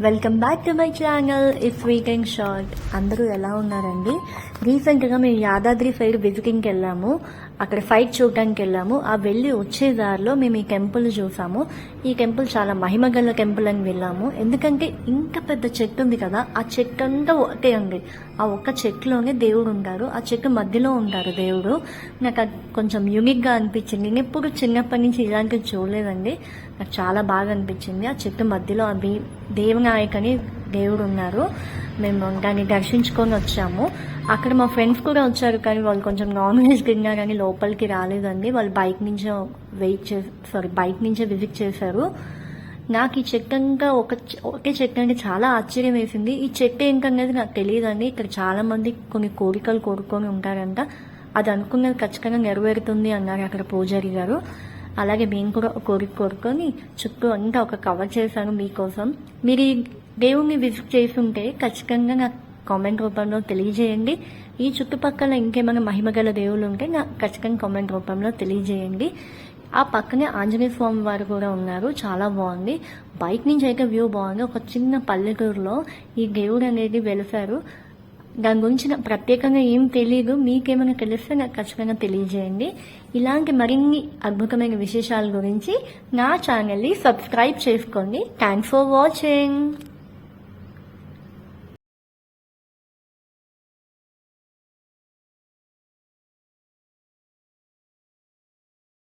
Welcome back to my channel if weekend short అందరూ ఎలా ఉన్నారండి? రీసెంట్గా మేము యాదాద్రి సైడ్ విజిటింగ్కి వెళ్ళాము. అక్కడ ఫైట్ చూడటానికి వెళ్ళాము. ఆ వెళ్ళి వచ్చే దారిలో మేము ఈ టెంపుల్ చూసాము. ఈ టెంపుల్ చాలా మహిమగల టెంపుల్ అని వెళ్ళాము. ఎందుకంటే ఇంత పెద్ద చెట్టు ఉంది కదా ఆ చెట్టు అంతా ఒకటే ఉంది ఆ ఒక్క చెట్టులోనే దేవుడు ఉంటారు. ఆ చెట్టు మధ్యలో ఉంటారు దేవుడు. నాకు అది కొంచెం యూనిక్గా అనిపించింది. నేను ఎప్పుడు చిన్నప్పటి నుంచి ఇలాంటివి చూడలేదండి. నాకు చాలా బాగా అనిపించింది. ఆ చెట్టు మధ్యలో అవి దేవుని దేవనాయక్ అని దేవుడు ఉన్నారు మేము దాన్ని దర్శించుకొని వచ్చాము. అక్కడ మా ఫ్రెండ్స్ కూడా వచ్చారు కానీ వాళ్ళు కొంచెం నాన్ వెజ్ తిన్నారని లోపలికి రాలేదండి. వాళ్ళు బైక్ నుంచే వెయిట్ చే సారీ బైక్ నుంచే విజిట్ చేశారు. నాకు ఈ చెట్టు అంతా ఒక ఒకే చెట్టు అంటే చాలా ఆశ్చర్యం వేసింది. ఈ చెట్టు ఏంటనేది నాకు తెలియదండి. ఇక్కడ చాలా మంది కొన్ని కోరికలు కోరుకొని ఉంటారంట. అది అనుకున్నది ఖచ్చితంగా నెరవేరుతుంది అన్నారు అక్కడ పూజారి గారు. అలాగే మేము కూడా ఒక కోరిక కోరుకొని చుట్టూ అంతా ఒక కవర్ చేశాను మీకోసం. మీరు ఈ దేవుణ్ణి విజిట్ చేస్తుంటే ఖచ్చితంగా నాకు కామెంట్ రూపంలో తెలియజేయండి. ఈ చుట్టుపక్కల ఇంకేమైనా మహిమగల దేవుళ్ళు ఉంటే నాకు ఖచ్చితంగా కామెంట్ రూపంలో తెలియజేయండి. ఆ పక్కనే ఆంజనేయ స్వామి వారు కూడా ఉన్నారు. చాలా బాగుంది. బైక్ నుంచి అయితే వ్యూ బాగుంది. ఒక చిన్న పల్లెటూరులో ఈ దేవుడు అనేది వెలిసారు దాని గురించి నాకు ప్రత్యేకంగా ఏం తెలియదు మీకేమైనా తెలిస్తే నాకు ఖచ్చితంగా తెలియజేయండి. ఇలాంటి మరిన్ని అద్భుతమైన విశేషాల గురించి నా ఛానల్ని సబ్స్క్రైబ్ చేసుకోండి. Thanks for watching